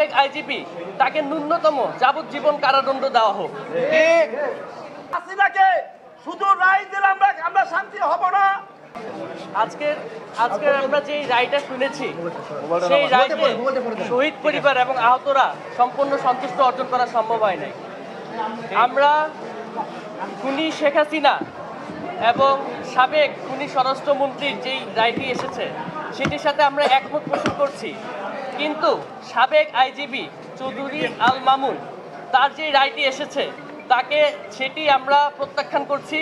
সাবেক আইজিপি তাকে ন্যূনতম যাবজ্জীবন কারাদণ্ড দেওয়া হোক। হাসিনাকে শুধু রায় দিলে আমরা আমরা শান্তি হব না। আজকের আজকের আমরা যে রায়টা শুনেছি সেই রায়তে শহীদ পরিবার এবং আহতরা সম্পূর্ণ সন্তুষ্ট অর্জন করা সম্ভব হয় নাই। আমরা খুনি শেখ হাসিনা এবং সাবেক খুনি স্বরাষ্ট্রমন্ত্রীর যেই রায়টি এসেছে সেটির সাথে আমরা একমত পোষণ করছি। কিন্তু সাবেক আইজিবি চৌধুরী আল মামুন তার যে রায়টি এসেছে, তাকে সেটি আমরা প্রত্যাখ্যান করছি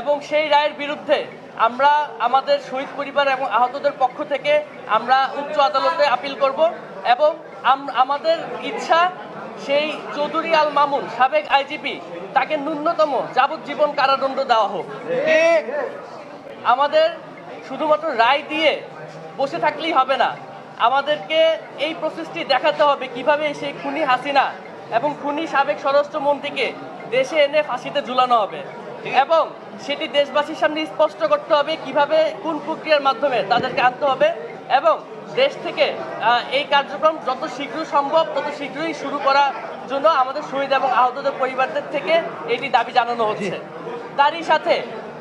এবং সেই রায়ের বিরুদ্ধে আমরা আমাদের শহীদ পরিবার এবং আহতদের পক্ষ থেকে আমরা উচ্চ আদালতে আপিল করব এবং আমাদের ইচ্ছা সেই চৌধুরী আল মামুন সাবেক আইজিপি তাকে ন্যূনতম যাবজ্জীবন কারাদণ্ড দেওয়া হোক। আমাদের শুধুমাত্র রায় দিয়ে বসে থাকলেই হবে না। আমাদেরকে এই প্রসেসটি দেখাতে হবে কীভাবে সেই খুনি হাসিনা এবং খুনি সাবেক স্বরাষ্ট্রমন্ত্রীকে দেশে এনে ফাঁসিতে ঝুলানো হবে। এবং সেটি দেশবাসীর সামনে স্পষ্ট করতে হবে কীভাবে কোন প্রক্রিয়ার মাধ্যমে তাদেরকে আনতে হবে এবং দেশ থেকে এই কার্যক্রম যত শীঘ্র সম্ভব তত শীঘ্রই শুরু করার জন্য আমাদের শহীদ এবং আহতদের পরিবারদের থেকে এটি দাবি জানানো হচ্ছে। তারই সাথে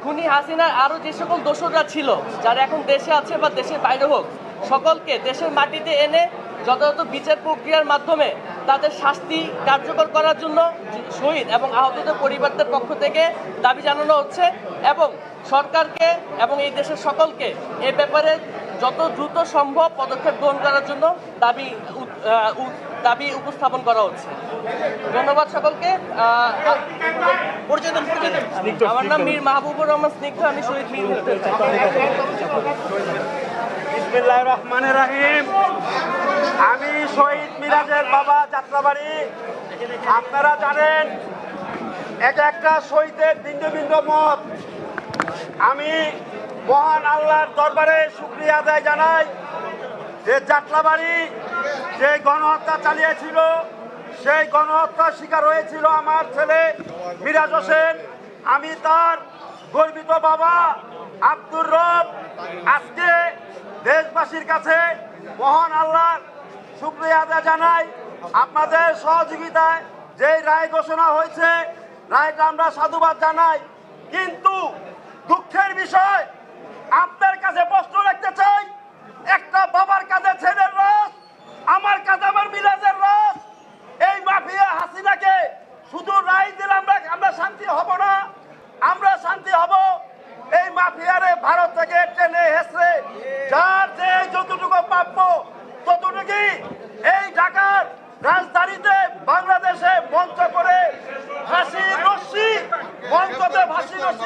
খুনি হাসিনার আরও যে সকল দোসররা ছিল যারা এখন দেশে আছে বা দেশের বাইরে হোক সকলকে দেশের মাটিতে এনে যথাযথ বিচার প্রক্রিয়ার মাধ্যমে তাদের শাস্তি কার্যকর করার জন্য শহীদ এবং আহতদের পরিবারদের পক্ষ থেকে দাবি জানানো হচ্ছে এবং সরকারকে এবং এই দেশের সকলকে এ ব্যাপারে যত দ্রুত সম্ভব পদক্ষেপ গ্রহণ করার জন্য দাবি দাবি উপস্থাপন করা হচ্ছে। ধন্যবাদ সকলকে। আমার নাম মীর মাহবুবুর রহমান স্নিগ্ধ। আমি শহীদ মীর বিসমিল্লাহ রহমান রাহিম। আমি শহীদ মিরাজের বাবা যাত্রাবাড়ি। আপনারা জানেন এটা একটা শহীদের বিন্দু বিন্দু মত। আমি মহান আল্লাহর দরবারে শুক্রিয়া আদায় জানাই যে যাত্রাবাড়ি যে গণহত্যা চালিয়েছিল, সেই গণহত্যার শিকার হয়েছিল আমার ছেলে মিরাজ হোসেন। আমি তার গর্বিত বাবা আব্দুর রব দেশবাসীর কাছে মহান আল্লাহর শুক্রিয়া আদায় জানাই। আপনাদের সহযোগিতায় যে রায় ঘোষণা হয়েছে, রায়টা আমরা সাধুবাদ জানাই। কিন্তু দুঃখের বিষয়, আপনার কাছে প্রশ্ন রাখতে চাই, একটা বাবার কাঁধে ছেলের রস, আমার কাছে আমার মিরাজের রস, এই মাফিয়া হাসিনাকে শুধু রায় দিলে আমরা আমরা শান্তি হব না, আমরা শান্তি হব। এই মাফিয়ারে ভারত থেকে টেনে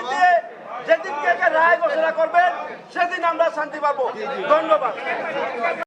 দিয়ে যেদিনকে রায় ঘোষণা করবেন সেদিন আমরা শান্তি পাবো। ধন্যবাদ।